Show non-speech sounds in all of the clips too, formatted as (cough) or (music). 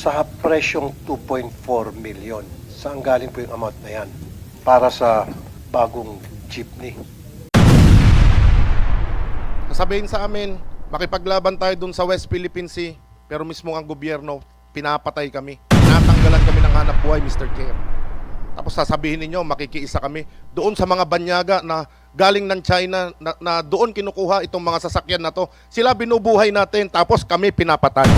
Sa presyong 2.4 million, saan galing po yung amount na yan? Para sa bagong jeepney. Sasabihin sa amin, makipaglaban tayo dun sa West Philippine Sea, pero mismo ang gobyerno, pinapatay kami. Tinatanggalan kami ng hanap buhay, Mr. Chair. Tapos sasabihin ninyo, makikiisa kami doon sa mga banyaga na galing ng China na, na doon kinukuha itong mga sasakyan na to. Sila binubuhay natin, tapos kami pinapatay.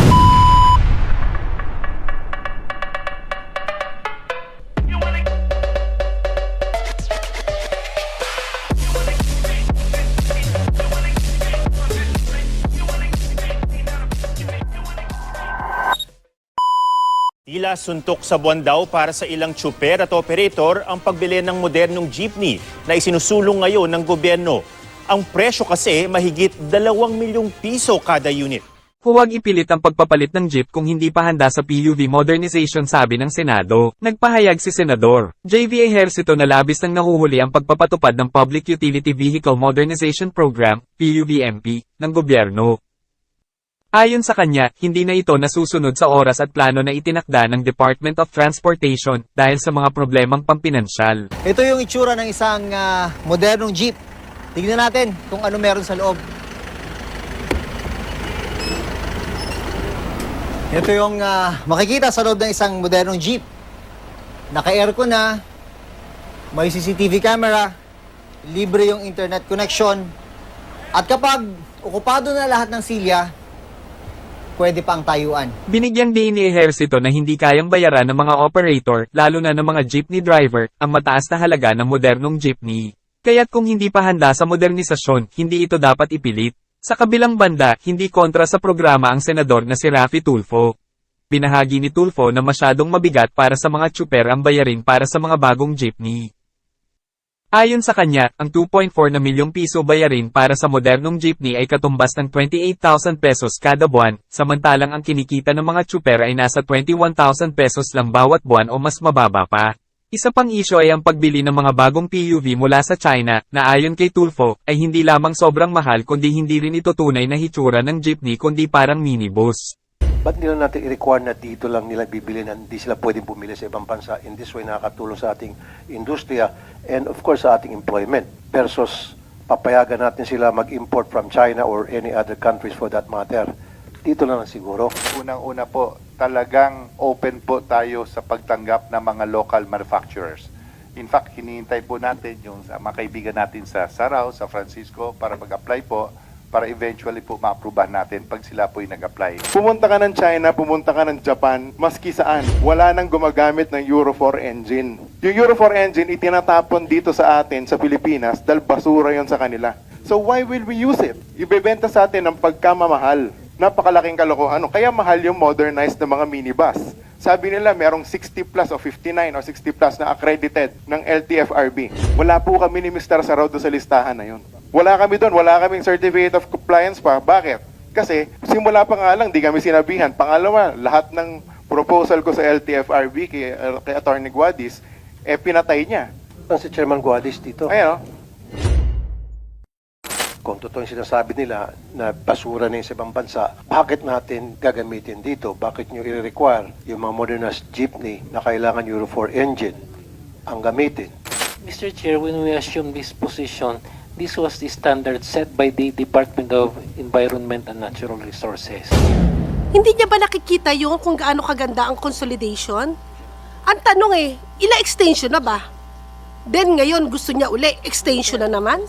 Tila suntok sa buwan daw para sa ilang tsuper at operator ang pagbili ng modernong jeepney na isinusulong ngayon ng gobyerno. Ang presyo kasi mahigit 2 milyong piso kada unit. Huwag ipilit ang pagpapalit ng jeep kung hindi pa handa sa PUV modernization sabi ng Senado. Nagpahayag si Senador JV Ejercito na labis nang nahuhuli ang pagpapatupad ng Public Utility Vehicle Modernization Program, PUVMP, ng gobyerno. Ayon sa kanya, hindi na ito nasusunod sa oras at plano na itinakda ng Department of Transportation dahil sa mga problemang pampinansyal. Ito yung itsura ng isang ah, modernong jeep. Tignan natin kung ano meron sa loob. Ito yung ah, makikita sa loob ng isang modernong jeep. Naka-aircon na, may CCTV camera, libre yung internet connection, at kapag okupado na lahat ng silya, pwede pa ang tayuan. Binigyan din ni Ejercito na hindi kayang bayaran ng mga operator, lalo na ng mga jeepney driver, ang mataas na halaga ng modernong jeepney. Kaya't kung hindi pa handa sa modernisasyon, hindi ito dapat ipilit. Sa kabilang banda, hindi kontra sa programa ang senador na si Rafi Tulfo. Binahagi ni Tulfo na masyadong mabigat para sa mga tsuper ang bayarin para sa mga bagong jeepney. Ayon sa kanya, ang 2.4 na milyong piso bayarin para sa modernong jeepney ay katumbas ng 28,000 pesos kada buwan, samantalang ang kinikita ng mga tsuper ay nasa 21,000 pesos lang bawat buwan o mas mababa pa. Isa pang isyo ay ang pagbili ng mga bagong PUV mula sa China, na ayon kay Tulfo, ay hindi lamang sobrang mahal kundi hindi rin ito tunay na hitsura ng jeepney kundi parang minibus. Ba't nila natin i-require na dito lang nila bibili na hindi sila pwedeng bumili sa ibang bansa? In this way, nakakatulong sa ating industriya and of course sa ating employment versus papayagan natin sila mag-import from China or any other countries for that matter. Dito lang siguro. Unang-una po, talagang open po tayo sa pagtanggap ng mga local manufacturers. In fact, hinihintay po natin yung mga kaibigan natin sa Sarao, sa Francisco, para mag-apply po, para eventually po ma-approvehan natin pag sila po yung nag-apply. Pumunta ka ng China, pumunta ka ng Japan, maski saan, wala nang gumagamit ng Euro 4 engine. Yung Euro 4 engine, itinatapon dito sa atin, sa Pilipinas, dahil basura yon sa kanila. So why will we use it? Ibebenta sa atin ng pagkamamahal. Napakalaking kalokohan. Ano? Kaya mahal yung modernized na mga minibus. Sabi nila merong 60 plus o 59 o 60 plus na accredited ng LTFRB. Wala po kami ni Mr. Sarao doon sa listahan na yun. Wala kami doon, wala kaming certificate of compliance pa. Bakit? Kasi simula pa nga lang, di kami sinabihan. Pangalawa, lahat ng proposal ko sa LTFRB kay, uh, kay Attorney Guadis, eh pinatay niya. Ang si Chairman Guadis dito. Ayan o. Kung totoo yung sinasabi nila na basura na yung sa ibang bansa, bakit natin gagamitin dito? Bakit nyo i-require yung mga modernized jeepney na kailangan Euro 4 engine ang gamitin? Mr. Chair, when we assume this position, this was the standard set by the Department of Environment and Natural Resources. Hindi niya ba nakikita yung kung gaano kaganda ang consolidation? Ang tanong eh, ila extension na ba? Then ngayon gusto niya uli, extension na naman?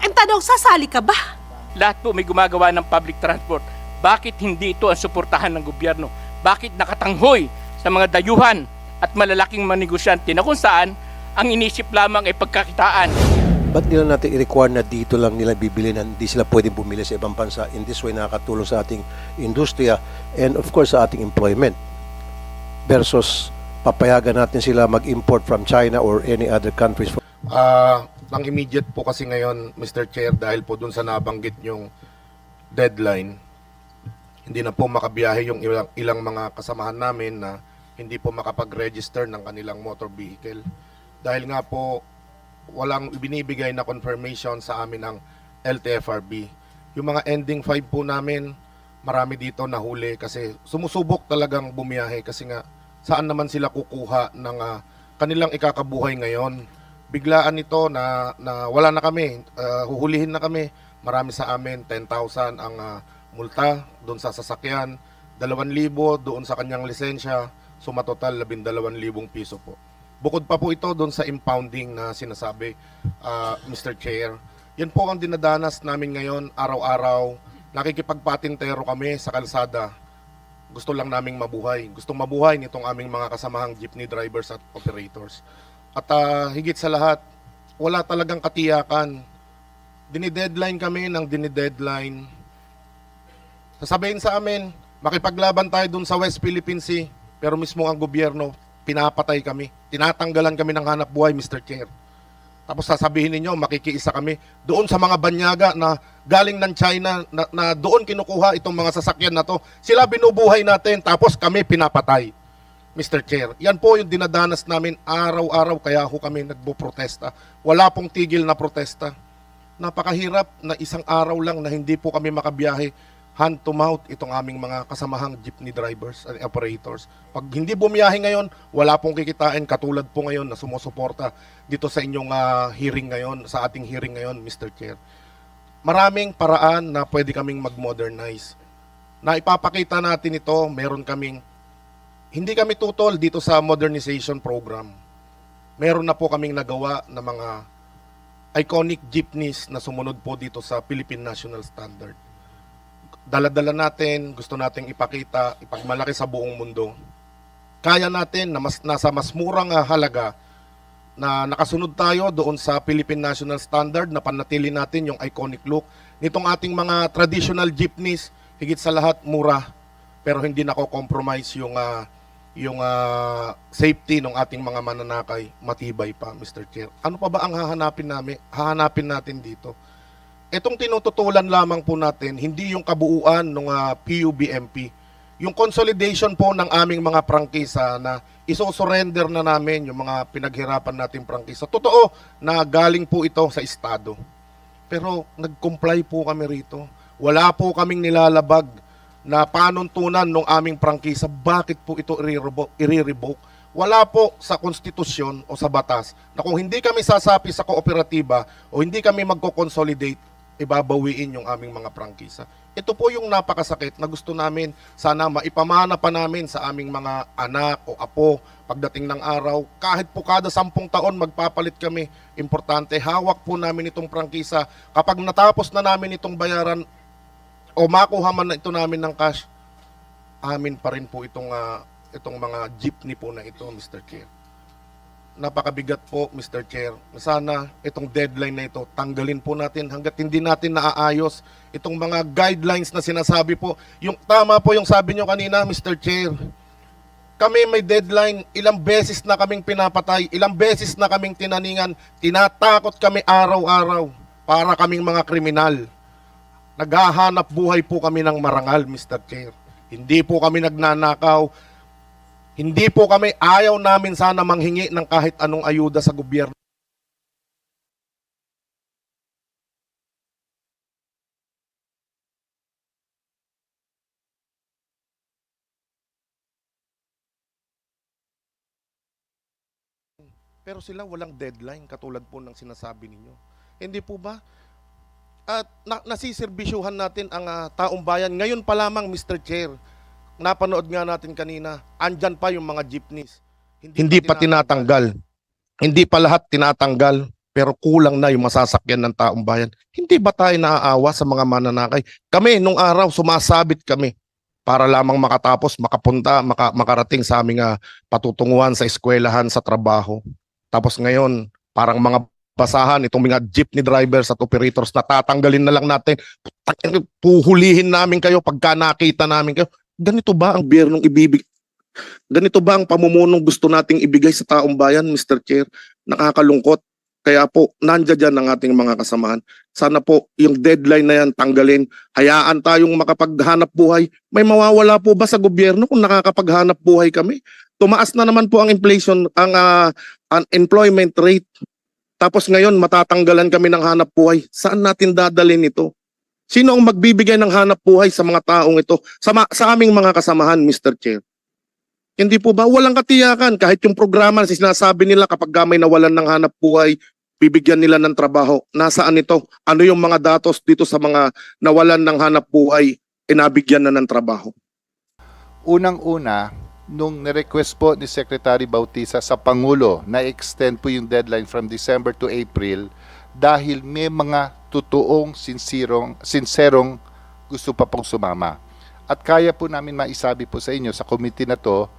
Ang tanong, sasali ka ba? lahat po may gumagawa ng public transport. Bakit hindi ito ang suportahan ng gobyerno? Bakit nakatanghoy sa mga dayuhan at malalaking mga negosyante na kung saan ang inisip lamang ay pagkakitaan? Ba't nila natin i-require na dito lang nila bibili na hindi sila pwedeng bumili sa ibang bansa? In this way, nakakatulong sa ating industriya and of course sa ating employment versus papayagan natin sila mag-import from China or any other countries. Ah, ang immediate po kasi ngayon, Mr. Chair, dahil po dun sa nabanggit yung deadline, hindi na po makabiyahe yung ilang, ilang mga kasamahan namin na hindi po makapag-register ng kanilang motor vehicle. Dahil nga po, walang binibigay na confirmation sa amin ang LTFRB. Yung mga ending 5 po namin, marami dito nahuli kasi sumusubok talagang bumiyahe kasi nga saan naman sila kukuha ng ah, kanilang ikakabuhay ngayon. Biglaan ito na, na wala na kami, ah, huhulihin na kami. Marami sa amin, 10,000 ang ah, multa doon sa sasakyan, 2,000 doon sa kanyang lisensya, sumatotal 12,000 piso po. Bukod pa po ito doon sa impounding na sinasabi, ah, Mr. Chair. Yan po ang dinadanas namin ngayon araw-araw. Nakikipagpatintero kami sa kalsada. Gusto lang naming mabuhay. Gustong mabuhay nitong aming mga kasamahang jeepney drivers at operators. At ah, higit sa lahat, wala talagang katiyakan. Dinideadline kami ng dinideadline. Sasabihin sa amin, makipaglaban tayo dun sa West Philippine Sea, pero mismo ang gobyerno, pinapatay kami. Tinatanggalan kami ng hanap buhay, Mr. Chair. Tapos sasabihin ninyo, makikiisa kami doon sa mga banyaga na galing ng China na, na doon kinukuha itong mga sasakyan na to. Sila binubuhay natin, tapos kami pinapatay. Mr. Chair, yan po yung dinadanas namin araw-araw kaya ho kami nagbo-protesta. Wala pong tigil na protesta. Napakahirap na isang araw lang na hindi po kami makabiyahe hand to mouth itong aming mga kasamahang jeepney drivers and operators. Pag hindi bumiyahe ngayon, wala pong kikitain katulad po ngayon na sumusuporta dito sa inyong ah, hearing ngayon, sa ating hearing ngayon, Mr. Chair. Maraming paraan na pwede kaming mag-modernize. Na ipapakita natin ito, meron kaming hindi kami tutol dito sa modernization program. Meron na po kaming nagawa na mga iconic jeepneys na sumunod po dito sa Philippine National Standard daladala natin, gusto nating ipakita, ipagmalaki sa buong mundo. Kaya natin na mas, nasa mas murang ah, halaga na nakasunod tayo doon sa Philippine National Standard na panatili natin yung iconic look nitong ating mga traditional jeepneys, higit sa lahat mura pero hindi nako compromise yung ah, yung ah, safety ng ating mga mananakay matibay pa Mr. Chair. Ano pa ba ang hahanapin namin hahanapin natin dito? Itong tinututulan lamang po natin, hindi yung kabuuan ng PUBMP. Yung consolidation po ng aming mga prangkisa na isosurrender na namin yung mga pinaghirapan nating prangkisa. Totoo na galing po ito sa Estado. Pero nag-comply po kami rito. Wala po kaming nilalabag na panuntunan ng aming prangkisa. Bakit po ito i-revoke? Wala po sa konstitusyon o sa batas na kung hindi kami sasapi sa kooperatiba o hindi kami magko-consolidate, ibabawiin yung aming mga prangkisa. Ito po yung napakasakit na gusto namin sana maipamana pa namin sa aming mga anak o apo pagdating ng araw. Kahit po kada sampung taon magpapalit kami, importante, hawak po namin itong prangkisa. Kapag natapos na namin itong bayaran o makuha man na ito namin ng cash, amin pa rin po itong, ah, itong mga jeepney po na ito, Mr. Chair napakabigat po, Mr. Chair. Sana itong deadline na ito, tanggalin po natin hanggat hindi natin naaayos itong mga guidelines na sinasabi po. Yung tama po yung sabi nyo kanina, Mr. Chair. Kami may deadline, ilang beses na kaming pinapatay, ilang beses na kaming tinaningan, tinatakot kami araw-araw para kaming mga kriminal. Naghahanap buhay po kami ng marangal, Mr. Chair. Hindi po kami nagnanakaw, hindi po kami, ayaw namin sana manghingi ng kahit anong ayuda sa gobyerno. Pero sila walang deadline katulad po ng sinasabi ninyo. Hindi po ba? At na, nasiserbisyuhan natin ang ah, taong bayan. Ngayon pa lamang, Mr. Chair, napanood nga natin kanina, andyan pa yung mga jeepneys. Hindi, pa tinatanggal. Hindi pa lahat tinatanggal, pero kulang na yung masasakyan ng taong bayan. Hindi ba tayo naaawa sa mga mananakay? Kami, nung araw, sumasabit kami para lamang makatapos, makapunta, maka, makarating sa aming ah, patutunguhan sa eskwelahan, sa trabaho. Tapos ngayon, parang mga basahan itong mga jeepney drivers at operators na tatanggalin na lang natin. Puhulihin namin kayo pagka nakita namin kayo ganito ba ang gobyernong ibibig ganito ba ang pamumunong gusto nating ibigay sa taong bayan, Mr. Chair? Nakakalungkot. Kaya po, nandiyan dyan ang ating mga kasamahan. Sana po, yung deadline na yan, tanggalin. Hayaan tayong makapaghanap buhay. May mawawala po ba sa gobyerno kung nakakapaghanap buhay kami? Tumaas na naman po ang inflation, ang ah, unemployment rate. Tapos ngayon, matatanggalan kami ng hanap buhay. Saan natin dadalhin ito? Sino ang magbibigay ng hanap buhay sa mga taong ito? Sa, sa aming mga kasamahan, Mr. Chair. Hindi po ba? Walang katiyakan. Kahit yung programa na sinasabi nila kapag may nawalan ng hanap buhay, bibigyan nila ng trabaho. Nasaan ito? Ano yung mga datos dito sa mga nawalan ng hanap buhay, inabigyan na ng trabaho? Unang-una, nung nirequest po ni Secretary Bautista sa Pangulo na extend po yung deadline from December to April dahil may mga totoong sinserong, sinserong gusto pa pong sumama. At kaya po namin maisabi po sa inyo sa committee na to,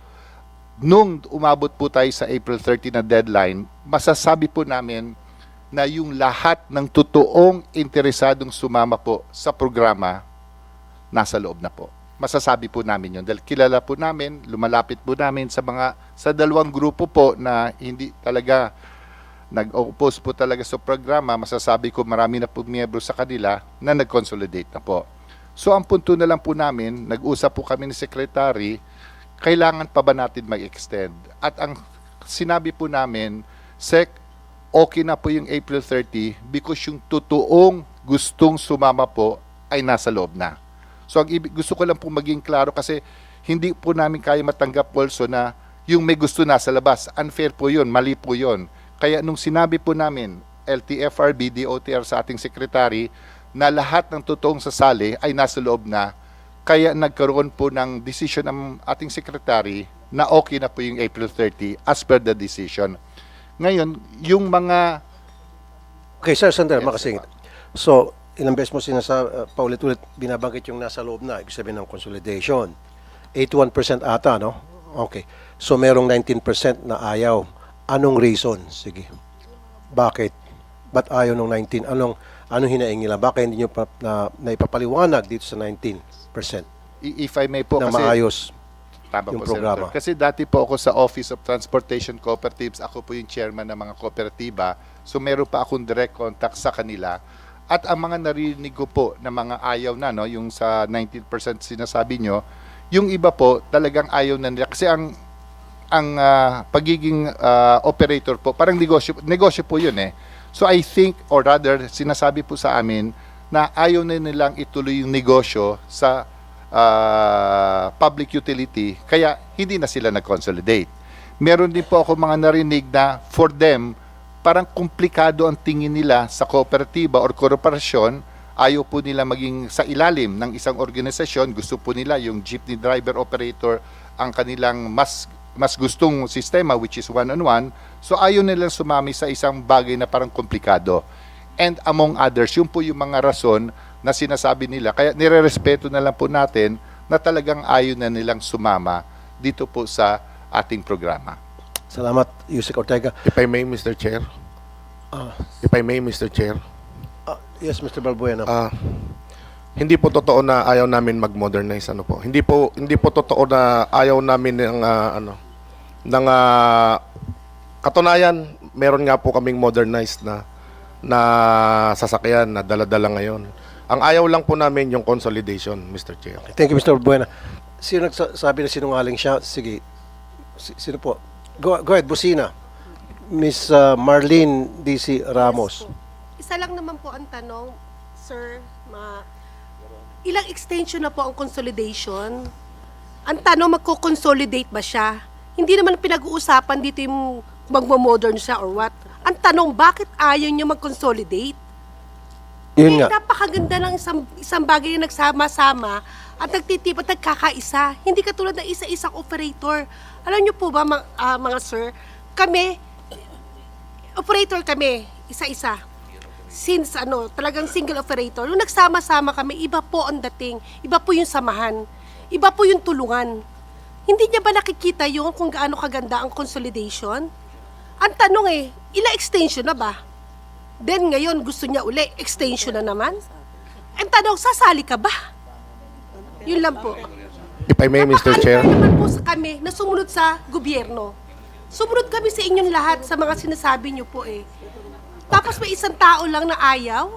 nung umabot po tayo sa April 30 na deadline, masasabi po namin na yung lahat ng totoong interesadong sumama po sa programa nasa loob na po. Masasabi po namin yun. Dahil kilala po namin, lumalapit po namin sa mga, sa dalawang grupo po na hindi talaga nag-oppose po talaga sa programa, masasabi ko marami na po miyembro sa kanila na nag-consolidate na po. So ang punto na lang po namin, nag-usap po kami ni Secretary, kailangan pa ba natin mag-extend? At ang sinabi po namin, Sec, okay na po yung April 30 because yung totoong gustong sumama po ay nasa loob na. So ang ibig, gusto ko lang po maging klaro kasi hindi po namin kaya matanggap also na yung may gusto nasa labas. Unfair po yun, mali po yun. Kaya nung sinabi po namin, LTFRB, DOTR sa ating sekretary, na lahat ng totoong sasali ay nasa loob na, kaya nagkaroon po ng decision ng ating sekretary na okay na po yung April 30 as per the decision. Ngayon, yung mga Okay, sir, sandali, Yes, makasingit. So, ilang beses mo sinasa, uh, paulit-ulit binabanggit yung nasa loob na, ibig sabihin ng consolidation. 81% ata, no? Okay. So, merong 19% na ayaw. Anong reason? Sige. Bakit? Ba't ayaw ng 19? Anong, anong hinaing nila? Bakit hindi nyo pa, na, naipapaliwanag dito sa 19% i- if I may po na kasi maayos? Tama yung po, programa. Senator. Kasi dati po ako sa Office of Transportation Cooperatives, ako po yung chairman ng mga kooperatiba. So meron pa akong direct contact sa kanila. At ang mga narinig ko po na mga ayaw na, no, yung sa 19% sinasabi nyo, yung iba po talagang ayaw na nila. Kasi ang ang ah, pagiging ah, operator po, parang negosyo, negosyo po yun eh. So I think, or rather, sinasabi po sa amin na ayaw na nilang ituloy yung negosyo sa ah, public utility, kaya hindi na sila nag-consolidate. Meron din po ako mga narinig na for them, parang komplikado ang tingin nila sa kooperatiba or korporasyon, ayaw po nila maging sa ilalim ng isang organisasyon, gusto po nila yung jeepney driver operator ang kanilang mas mas gustong sistema which is one-on-one. So ayaw nilang sumami sa isang bagay na parang komplikado. And among others, yun po yung mga rason na sinasabi nila. Kaya nire-respeto na lang po natin na talagang ayaw na nilang sumama dito po sa ating programa. Salamat, Yusek Ortega. If I may, Mr. Chair. If I may, Mr. Chair. Ah, yes, Mr. Balbuena. Ah, hindi po totoo na ayaw namin mag-modernize ano po. Hindi po hindi po totoo na ayaw namin ng ah, ano ng ah, katunayan, meron nga po kaming modernized na na sasakyan na dala-dala ngayon. Ang ayaw lang po namin yung consolidation, Mr. Chair. Thank you, Mr. Buena. Sino nagsasabi na sinungaling siya? Sige. Si- Sino po? Go, go ahead, Busina. Miss uh, Marlene DC Ramos. Isa lang naman po ang tanong, sir, ma ilang extension na po ang consolidation? Ang tanong, magko-consolidate ba siya? Hindi naman pinag-uusapan dito yung magmo-modern siya or what. Ang tanong, bakit ayaw niya mag-consolidate? Yun Eh, nga. napakaganda ng isang, isang bagay na nagsama-sama at nagtitip at nagkakaisa. Hindi katulad ng isa-isang operator. Alam niyo po ba, mga, ah, mga sir, kami, operator kami, isa-isa. Since ano, talagang single operator, nung nagsama-sama kami, iba po ang dating, iba po yung samahan, iba po yung tulungan. Hindi niya ba nakikita yung kung gaano kaganda ang consolidation? Ang tanong eh, ilang extension na ba? Then ngayon gusto niya uli, extension na naman? Ang tanong, sasali ka ba? Yun lang po. If I may, Mr. Chair. Naman po sa kami na sumunod sa gobyerno. Sumunod kami sa inyong lahat sa mga sinasabi niyo po eh. Tapos may isang tao lang na ayaw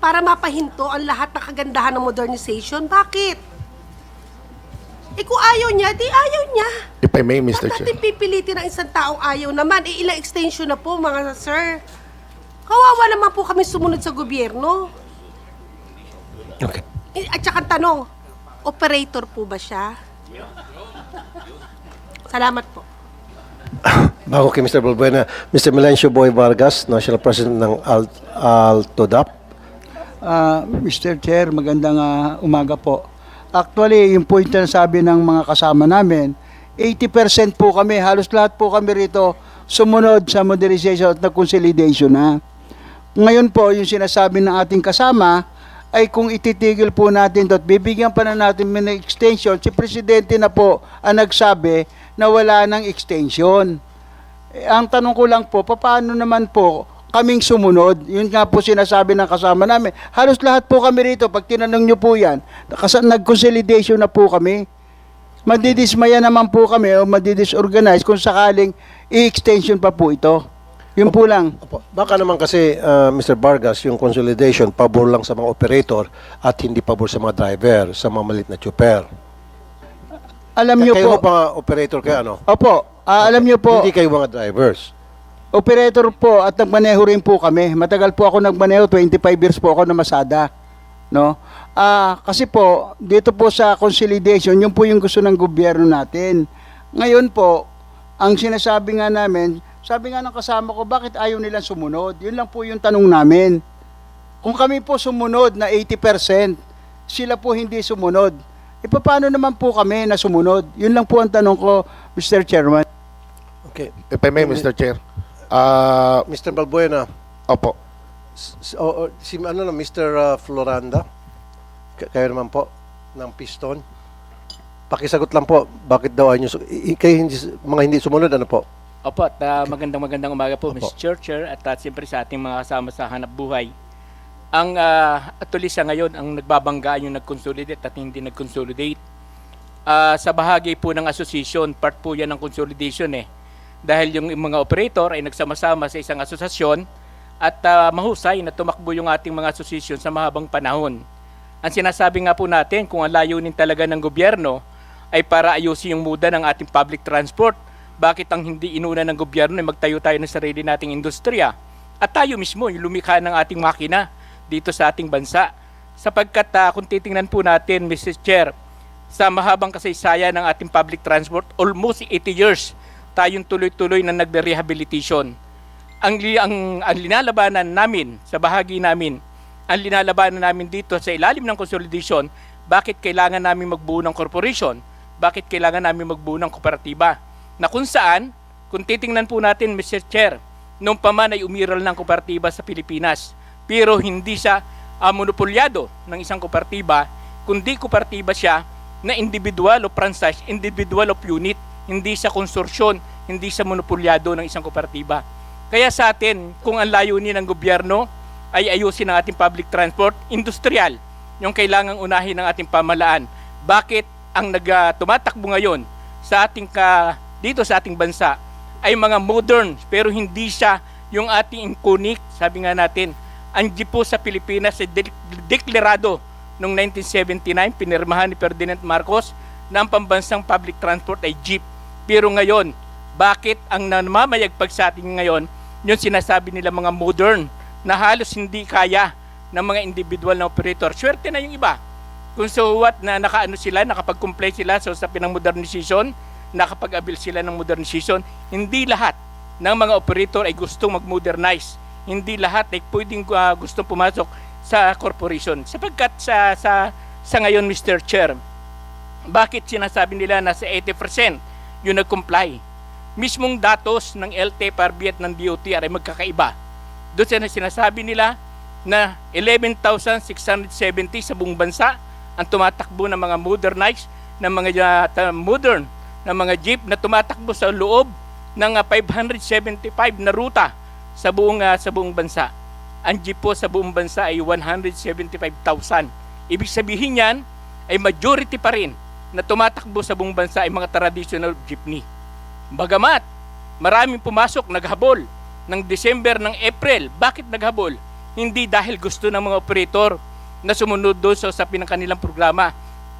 para mapahinto ang lahat ng kagandahan ng modernization. Bakit? Eh kung ayaw niya, di ayaw niya. If I may, Mr. Ba't Chair. natin pipilitin ang isang taong ayaw naman? Eh, ilang extension na po, mga sir. Kawawa naman po kami sumunod sa gobyerno. Okay. Eh, At saka tanong, operator po ba siya? Salamat po. (laughs) Bago kay Mr. Balbuena, Mr. Melencio Boy Vargas, National President ng Al Altodap. Ah, Mr. Chair, magandang ah, umaga po. Actually, yung point na sabi ng mga kasama namin, 80% po kami, halos lahat po kami rito sumunod sa modernization at consolidation na. Ngayon po, yung sinasabi ng ating kasama, ay kung ititigil po natin at bibigyan pa na natin ng extension, si Presidente na po ang nagsabi na wala ng extension. Eh, ang tanong ko lang po, paano naman po kaming sumunod? Yun nga po sinasabi ng kasama namin. Halos lahat po kami rito, pag tinanong nyo po yan, kasi nag-consolidation na po kami. Madidismaya naman po kami o madidisorganize kung sakaling i-extension pa po ito. Yun po lang. Opo. Baka naman kasi, uh, Mr. Vargas, yung consolidation, pabor lang sa mga operator at hindi pabor sa mga driver, sa mga malit na chuper. Alam nyo kayo po, pa operator kayo, ano? opo, ah, alam nyo po, Hindi kayo mga drivers. Operator po at nagmaneho rin po kami. Matagal po ako nagmaneho, 25 years po ako na Masada. No? Ah, kasi po dito po sa consolidation, yun po yung gusto ng gobyerno natin. Ngayon po, ang sinasabi nga namin, sabi nga ng kasama ko, bakit ayaw nilang sumunod? Yun lang po yung tanong namin. Kung kami po sumunod na 80%, sila po hindi sumunod. E paano naman po kami na sumunod? Yun lang po ang tanong ko, Mr. Chairman. Okay. If I may, Mr. Chair. Ah, Mr. Balbuena, opo. s- o- o, si ano na, Mr. uh, Floranda, K- kayo naman po, ng piston. Pakisagot lang po, bakit daw ayaw nyo, kayo hindi, mga hindi sumunod, ano po? Opo, at ah, magandang magandang umaga po, Opo. Mr. Churcher, at uh, siyempre sa ating mga kasama sa hanap buhay. Ang uh, atuloy sa ngayon, ang nagbabangga yung nag-consolidate at hindi nag-consolidate. Ah, sa bahagi po ng association, part po yan ng consolidation eh. Dahil yung mga operator ay nagsama-sama sa isang asosasyon at ah, mahusay na tumakbo yung ating mga association sa mahabang panahon. Ang sinasabi nga po natin, kung ang layunin talaga ng gobyerno ay para ayusin yung muda ng ating public transport, bakit ang hindi inuna ng gobyerno ay magtayo tayo ng sarili nating industriya? At tayo mismo, yung lumikha ng ating makina dito sa ating bansa. Sapagkat ah, kung titingnan po natin, Mrs. Chair, sa mahabang kasaysayan ng ating public transport, almost 80 years tayong tuloy-tuloy na nagre-rehabilitation. Ang, ang, ang linalabanan namin, sa bahagi namin, ang linalabanan namin dito sa ilalim ng consolidation, bakit kailangan namin magbuo ng corporation? Bakit kailangan namin magbuo ng kooperatiba? Na kung saan, kung titingnan po natin, Mr. Chair, nung paman ay umiral ng kooperatiba sa Pilipinas, pero hindi siya ah, monopolyado ng isang kooperatiba, kundi kooperatiba siya na individual o franchise, individual of unit, hindi sa konsorsyon, hindi sa monopolyado ng isang kooperatiba. Kaya sa atin, kung ang layunin ng gobyerno ay ayusin ang ating public transport, industrial, yung kailangang unahin ng ating pamalaan. Bakit ang nag, ah, tumatakbo ngayon sa ating ka, dito sa ating bansa ay mga modern pero hindi siya yung ating iconic, sabi nga natin, ang jeep po sa Pilipinas ay de- deklarado noong 1979, pinirmahan ni Ferdinand Marcos na ang pambansang public transport ay jeep. Pero ngayon, bakit ang namamayagpag sa atin ngayon, yung sinasabi nila mga modern, na halos hindi kaya ng mga individual na operator. Swerte na yung iba. Kung so what na nakaano sila, nakapag-comply sila sa usapin ng modernization, nakapag-abil sila ng modernization, hindi lahat ng mga operator ay gustong mag-modernize. Hindi lahat ay pwedeng uh, gustong pumasok sa corporation. Sapagkat sa, sa, sa ngayon, Mr. Chair, bakit sinasabi nila na sa 80% yung nag-comply? Mismong datos ng LT, PARB at ng DOTR ay magkakaiba. Doon sa sinasabi nila na 11,670 sa buong bansa ang tumatakbo ng mga modernized, ng mga ta- modern, ng mga jeep na tumatakbo sa loob ng uh, 575 na ruta sa buong uh, sa buong bansa. Ang jeep po sa buong bansa ay 175,000. Ibig sabihin yan ay majority pa rin na tumatakbo sa buong bansa ay mga traditional jeepney. Bagamat maraming pumasok naghabol ng December ng April. Bakit naghabol? Hindi dahil gusto ng mga operator na sumunod doon sa usapin ng kanilang programa.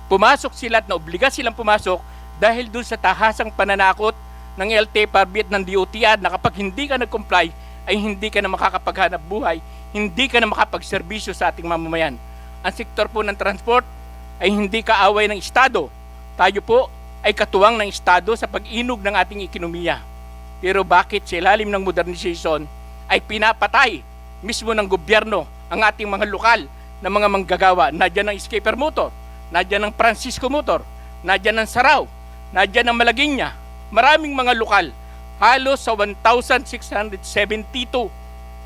Pumasok sila at naobliga silang pumasok dahil doon sa tahasang pananakot ng LT Parbit ng DOTR na kapag hindi ka nag-comply ay hindi ka na makakapaghanap buhay, hindi ka na makapagserbisyo sa ating mamamayan. ang sektor po ng transport ay hindi kaaway ng Estado. Tayo po ay katuwang ng Estado sa pag-inog ng ating ekonomiya. Pero bakit sa ilalim ng modernization ay pinapatay mismo ng gobyerno ang ating mga lokal na mga manggagawa. Nadyan ang Escaper Motor, nadyan ang Francisco Motor, nadyan ang Saraw, nadyan ang Malagueña. Maraming mga lokal, halos sa 1,672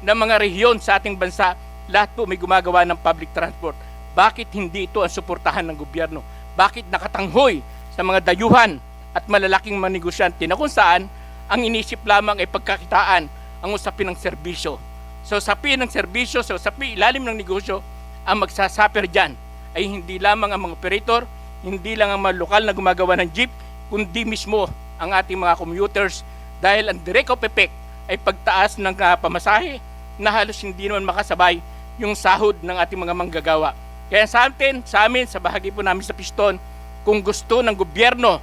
na mga rehiyon sa ating bansa, lahat po may gumagawa ng public transport. Bakit hindi ito ang suportahan ng gobyerno? Bakit nakatanghoy sa mga dayuhan at malalaking mga negosyante na kung saan ang inisip lamang ay pagkakitaan ang usapin ng serbisyo. Sa usapin ng serbisyo, sa usapin ilalim ng negosyo, ang magsasaper dyan ay hindi lamang ang mga operator, hindi lang ang mga lokal na gumagawa ng jeep, kundi mismo ang ating mga commuters dahil ang direct of effect ay pagtaas ng ah, pamasahe na halos hindi naman makasabay yung sahod ng ating mga manggagawa. Kaya sa atin, sa amin, sa bahagi po namin sa piston, kung gusto ng gobyerno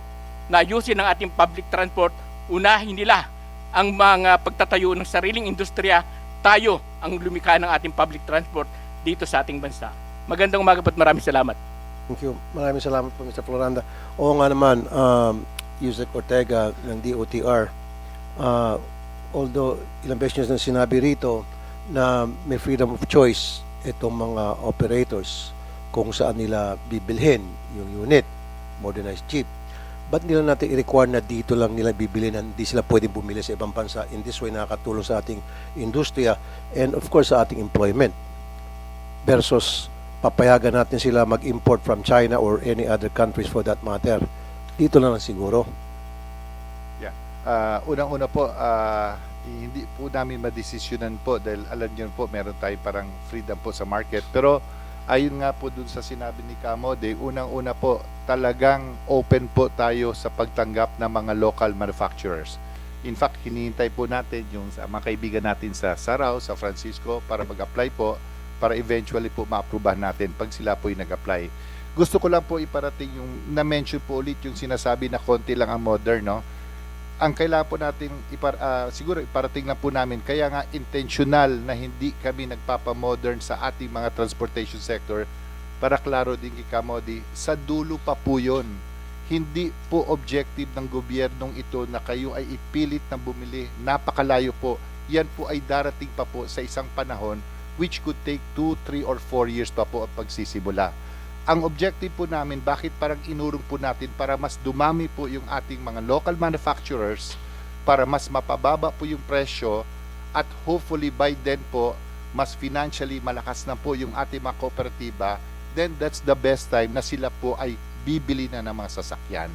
na ayusin ang ating public transport, unahin nila ang mga pagtatayo ng sariling industriya, tayo ang lumikha ng ating public transport dito sa ating bansa. Magandang umaga po at maraming salamat. Thank you. Maraming salamat po, Mr. Floranda. Oo nga naman, um, Yusek Ortega ng DOTR, uh, although ilang beses na sinabi rito na may freedom of choice itong mga operators kung saan nila bibilhin yung unit, modernized jeep. Ba't nila natin i-require na dito lang nila bibili na hindi sila pwedeng bumili sa ibang bansa? In this way, nakakatulong sa ating industriya and of course sa ating employment versus papayagan natin sila mag-import from China or any other countries for that matter. Dito lang siguro. Ah, unang-una po, ah, hindi po namin madesisyonan po dahil alam niyo po meron tayo parang freedom po sa market. Pero ayun nga po dun sa sinabi ni Kamode, unang-una po talagang open po tayo sa pagtanggap ng mga local manufacturers. In fact, hinihintay po natin yung sa mga kaibigan natin sa Sarao, sa Francisco para mag-apply po para eventually po ma-approvehan natin pag sila po yung nag-apply. Gusto ko lang po iparating yung na-mention po ulit yung sinasabi na konti lang ang modern, no? Ang kailangan po natin ipar, ah, siguro iparating lang po namin kaya nga intentional na hindi kami nagpapamodern sa ating mga transportation sector para klaro din kay Kamodi, sa dulo pa po yun. Hindi po objective ng gobyernong ito na kayo ay ipilit na bumili. Napakalayo po. Yan po ay darating pa po sa isang panahon which could take 2, 3, or 4 years pa po ang pagsisimula. Ang objective po namin, bakit parang inurong po natin para mas dumami po yung ating mga local manufacturers para mas mapababa po yung presyo at hopefully by then po mas financially malakas na po yung ating mga kooperatiba then that's the best time na sila po ay bibili na ng mga sasakyan.